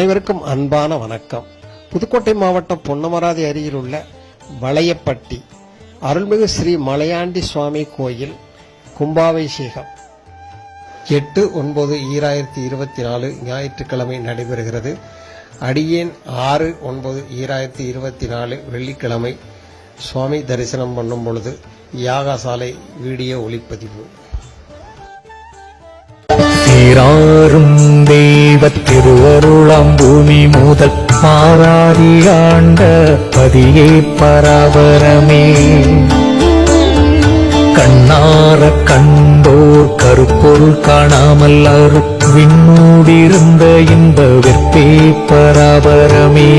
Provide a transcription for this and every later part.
அனைவருக்கும் அன்பான வணக்கம். புதுக்கோட்டை மாவட்டம் பொன்னமராதி அருகில் உள்ள வளையப்பட்டி அருள்மிகு ஸ்ரீ மலையாண்டி சுவாமி கோயில் கும்பாபிஷேகம். எட்டு ஒன்பது ஈராயிரத்தி இருபத்தி நாலு ஞாயிற்றுக்கிழமை நடைபெறுகிறது. அடியேன் ஆறு ஒன்பது ஈராயிரத்தி இருபத்தி நாலு வெள்ளிக்கிழமை சுவாமி தரிசனம் பண்ணும் பொழுது யாகசாலை வீடியோ ஒளிப்பதிவு. சீராரும் தெய்வ திருவருளாம் பூமி முதல் மாறாரி ஆண்ட பதியே பராபரமே. கண்ணார கண்டோர் கருப்பொருள் காணாமல் அரு விண்ணூடிருந்த இந்த வெற்பே பராபரமே.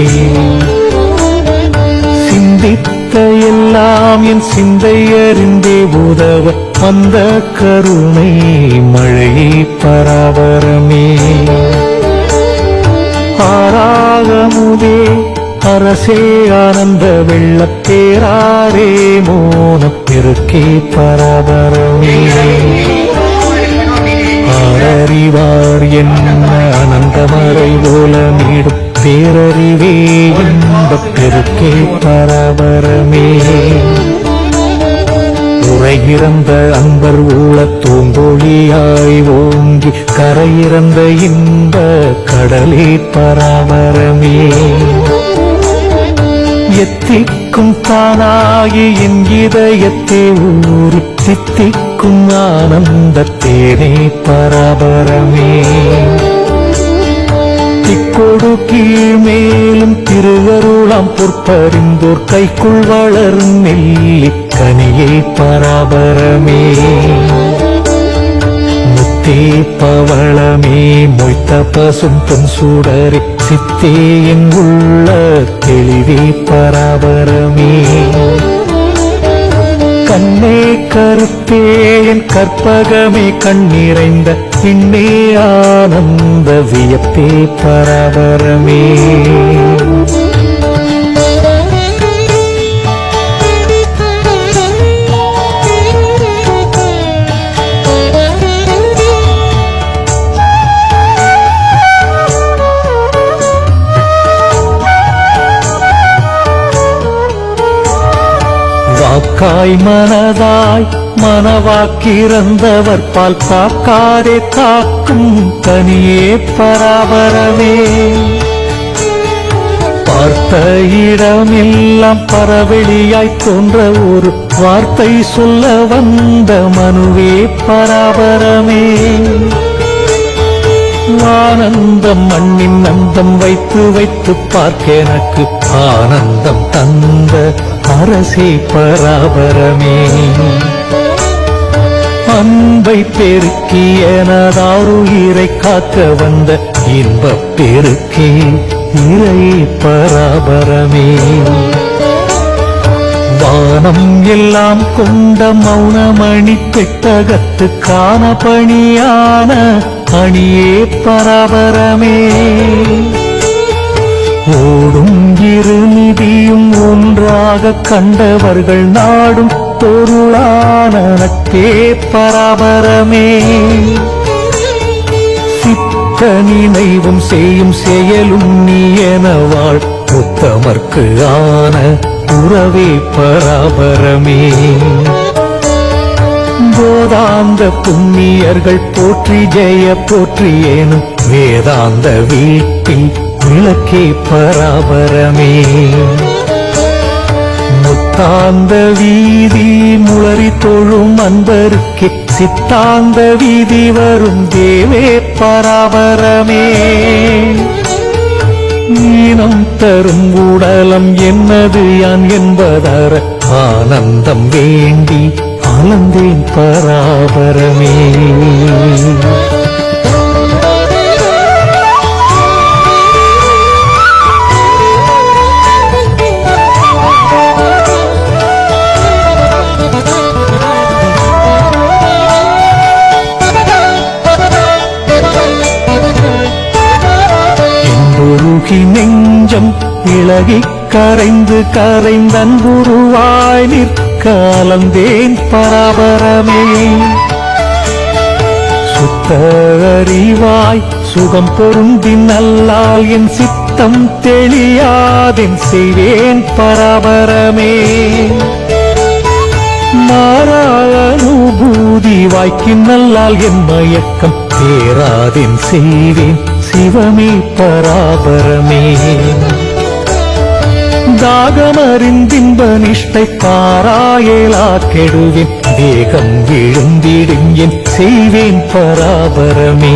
சிந்தித்த எல்லாம் என் சிந்தையறிந்தே உதவ வந்த கருணை மழை பராபரமே ஆராகமுதே அரசே ஆனந்த வெள்ளத்தேராரே மோன பெருக்கே பராபரமே ஆரறிவார் என்ன அனந்தமறை போல மீடும் பேரறிவே இன்பப் பெருக்கே பராபரமே உரையிறந்த அன்பர் ஊழ தூங்கொழியாய் ஓங்கி கரையிறந்த இந்த கடலே பராபரமே. எத்திக்கும் தானாகி என் இதயத்தை ஊறி சித்திக்கும் ஆனந்த தேனே பராபரமே. திக்கொடு கீழ் மேலும் திருவருளாம் பொற்பறிந்தோர் கைக்குள் வளரும் நெல்லிக்கனியை பராபரமே. முத்தே பவளமே மொய்த்த பசும் பொன் சூடரே சித்தே எங்குள்ள தெளிவே பராபரமே. கண்ணே கருத்தே என் கற்பகமே கண்ணிறைந்த பின்னே ஆனந்த வியப்பே பரபரமே. வாக்காய் மனதாய் மனவாக்கிறந்தவர் பால் காக்காரே காக்கும் தனியே பராபரமே. பார்த்த இடமெல்லாம் பரவெளியாய் தோன்ற ஒரு வார்த்தை சொல்ல வந்த மனுவே பராபரமே. ஆனந்தம் மண்ணின் அந்தம் வைத்து வைத்து பார்க்க எனக்கு ஆனந்தம் தந்த அரசே பராபரமே. அன்பை பெருக்கி எனதாருயிரை காக்க வந்த இன்பப் பெருக்கே இறை பராபரமே. வானம் எல்லாம் கொண்ட மௌனமணி பெட்டகத்து காண பணியான அணியே பராபரமே. ஓடும் இரு நிதியும் ஒன்றாக கண்டவர்கள் நாடும் பொருளான நட்பே பராபரமே. சித்த நினைவும் செய்யும் செயலும் நீ எனவாள் உத்தமர்க்கு ஆன உறவே பராபரமே. போதாந்த புண்ணியர்கள் போற்றி ஜெய போற்றியேனும் வேதாந்த வீட்டில் விளக்கே பராபரமே. சித்தாந்த வீதி முளறி தொழும் அன்பருக்கு. சித்தாந்த வீதி வரும் தேவே பராபரமே. ஈனம் தரும் உடலம் என்னது யான் என்பதற. ஆனந்தம் வேண்டி ஆனந்தேன் பராபரமே. நெஞ்சம் இழகி கரைந்து கரைந்தன் கரைந்தன்புருவாய் நிற்காலந்தேன் பராபரமே. சுத்த அறிவாய் சுகம் பொருந்தி நல்லால் என் சித்தம் தெளியாதென் செய்வேன் பராபரமே. மாறா அனுபூதி வாய்க்கின் நல்லால் என் மயக்கம் தேராதென் செய்வேன் சிவமே பராபரமே தாகமறிந்தின்ப நிஷ்டை பாராயலா கெடுவேன் வேகம் விழுந்திடும் என் செய்வேன் பராபரமே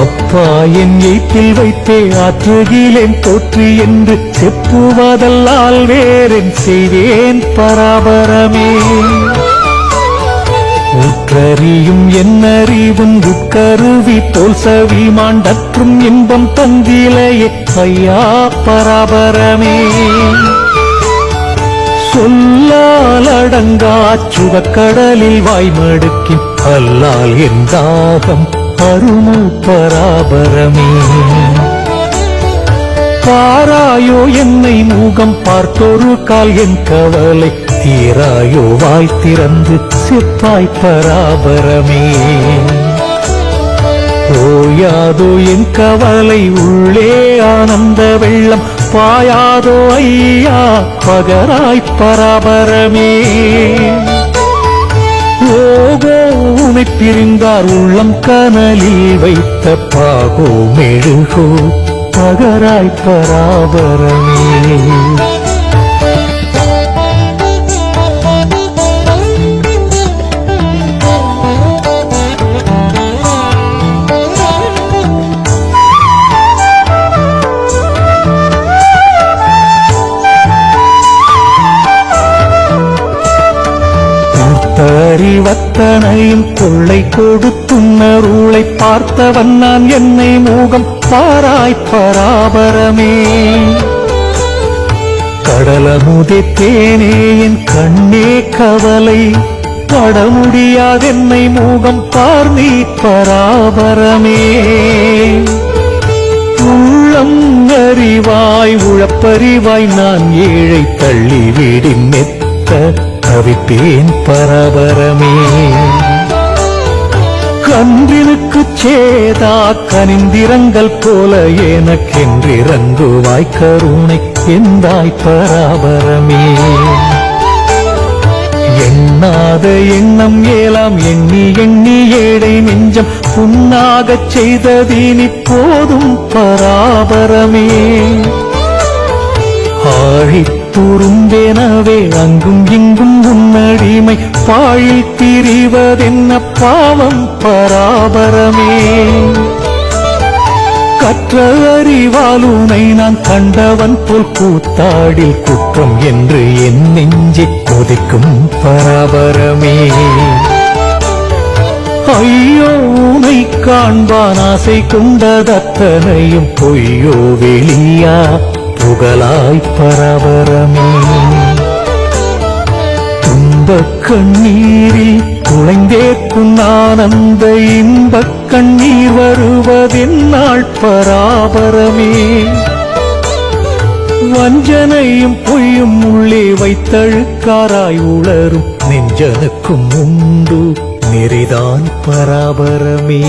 அப்பா என் எய்ப்பில் வைத்தே ஆற்றுகிலேன் தோற்று என்று செப்புவதல்லால் வேறென் செய்வேன் பராபரமே உற்றறியும் என்னறிவும் உட்கருவி தோல் சவி மாண்டற்றும் இன்பம் தந்திலையே. ஐயா பராபரமே. சொல்லால் அடங்கா சுவக்கடலில் வாய்மடுக்கி அல்லால் என் தாகம் அருமு பராபரமே. பாராயோ என்னை மூகம் பார்த்தொரு கால் என் கவலை தீராயோ வாய் திறந்து சிப்பாய் பராபரமே. ஓயாதோ என் கவலை உள்ளே ஆனந்த வெள்ளம் பாயாதோ ஐயா பகராய் பராபரமே. ஓகோ உனை பிரிந்தார் உள்ளம் கனலில் வைத்த பாகோ மெழுகோ பகராய் பராபரமே. அறிவத்தனையும் கொள்ளை கொடுத்துன்னருளை பார்த்தவன் நான். என்னை மூகம் பாராய் பராபரமே. கடலமுதே தேனே என் கண்ணே கவலை. பட முடியாதென்னை மூகம் பார் நீ பராபரமே. உள்ளம் அறிவாய் உழப்பறிவாய் நான் ஏழை தள்ளிவிடின் மெத்த தவிப்பேன் பரபரமே. கன்றினுக்கு சேதா கனிந்திரங்கள் போல எனக்கென்றிறங்குவாய் கருணை எந்தாய் பராபரமே. எண்ணாத எண்ணம் ஏலாம் எண்ணி எண்ணி ஏழை நெஞ்சம் புண்ணாகச் செய்ததீனி போதும் பராபரமே. ஆழித் துரும்பெனவே அங்கும் இங்கும் உன்னடிமை பாழில் திரிவதென்ன பாவம்? பராபரமே. கற்ற அறிவாலுனை நான் கண்டவன் போல் கூத்தாடில் குற்றம் என்று என் நெஞ்சை கொதிக்கும் பராபரமே. ஐயோ உனை காண்பான் ஆசை கொண்டதத்தனையும் பொய்யோ வெளியா புகழாய் பரபரமே. துன்பக் கண்ணீரில் குழைந்தேக்கும் ஆனந்த இன்பக் கண்ணீர் வருவதென்னாள் பராபரமே. வஞ்சனையும் பொய்யும் உள்ளே வைத்தழுக்காராய் உளரும் நெஞ்சனுக்கும் உண்டு நெறிதான் பராபரமே.